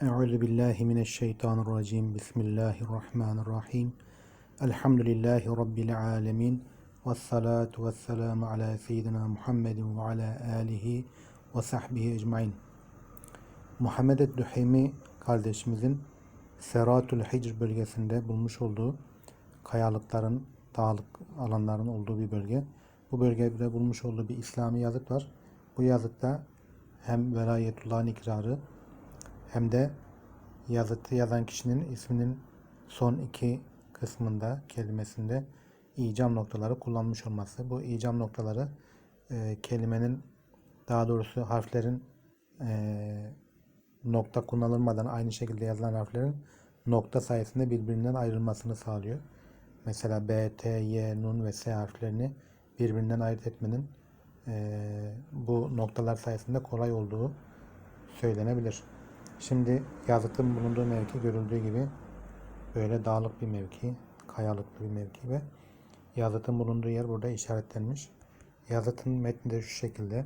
Euzu billahi mineşşeytanirracim. Bismillahirrahmanirrahim. Elhamdülillahi rabbil alamin. Ves salatu vesselamu ala seyyidina Muhammedin ve ala alihi ve sahbihi ecmaîn. Muhammed Düheymi kardeşimizin Seratul Hicr bölgesinde bulmuş olduğu kayalıkların, dağlık alanların olduğu bir bölge. Bu bölgede bulmuş olduğu bir İslami yazıt var. Bu yazıtta hem velayetullah'ın ikrarı hem de yazıtı yazan kişinin isminin son iki kısmında, kelimesinde icam noktaları kullanmış olması. Bu icam noktaları e, kelimenin daha doğrusu harflerin e, nokta kullanılmadan aynı şekilde yazılan harflerin nokta sayesinde birbirinden ayrılmasını sağlıyor. Mesela B, T, Y, Nun ve S harflerini birbirinden ayırt etmenin e, bu noktalar sayesinde kolay olduğu söylenebilir. Şimdi yazıtın bulunduğu mevki görüldüğü gibi böyle dağlık bir mevki, kayalıklı bir mevki ve yazıtın bulunduğu yer burada işaretlenmiş. Yazıtın metni de şu şekilde.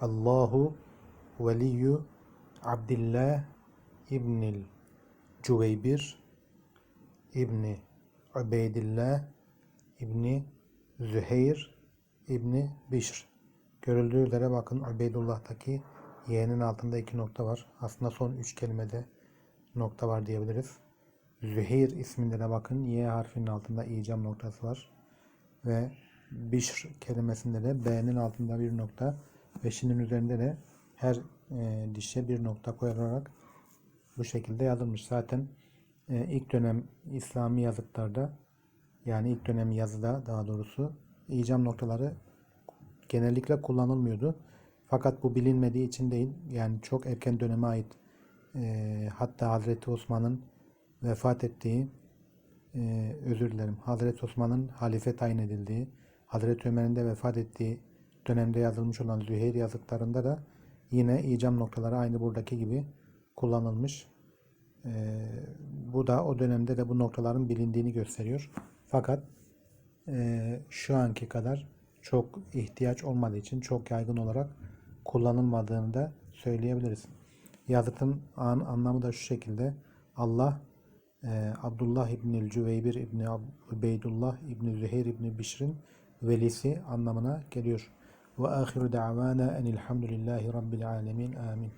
Allahu veliyyu Abdillah İbnil Cüveybir İbni Ubeydillah İbni Züheyr İbni Bişr. Görüldüğü üzere bakın Ubeydullah'taki Y'nin altında iki nokta var. Aslında son üç kelimede nokta var diyebiliriz. Züheyr isminde de bakın Y harfinin altında icam noktası var. Ve Bişr kelimesinde de B'nin altında bir nokta ve Şin'in üzerinde de her e, dişe bir nokta koyarak bu şekilde yazılmış. Zaten e, ilk dönem İslami yazıtlarda yani ilk dönem yazıda daha doğrusu icam noktaları genellikle kullanılmıyordu. Fakat bu bilinmediği için değil, yani çok erken döneme ait e, hatta Hazreti Osman'ın vefat ettiği, e, özür dilerim, Hazreti Osman'ın halife tayin edildiği, Hazreti Ömer'in de vefat ettiği dönemde yazılmış olan Züheyr yazıtlarında da yine icam noktaları aynı buradaki gibi kullanılmış. E, bu da o dönemde de bu noktaların bilindiğini gösteriyor. Fakat e, şu anki kadar çok ihtiyaç olmadığı için çok yaygın olarak kullanılmadığını da söyleyebiliriz. Yazıtın an, anlamı da şu şekilde. Allah e, Abdullah İbnül Cüveybir İbni Ubeydullah İbni Züheyr İbni Bişr'in velisi anlamına geliyor. Ve ahiru da'vana enilhamdülillahi rabbil alemin. Amin.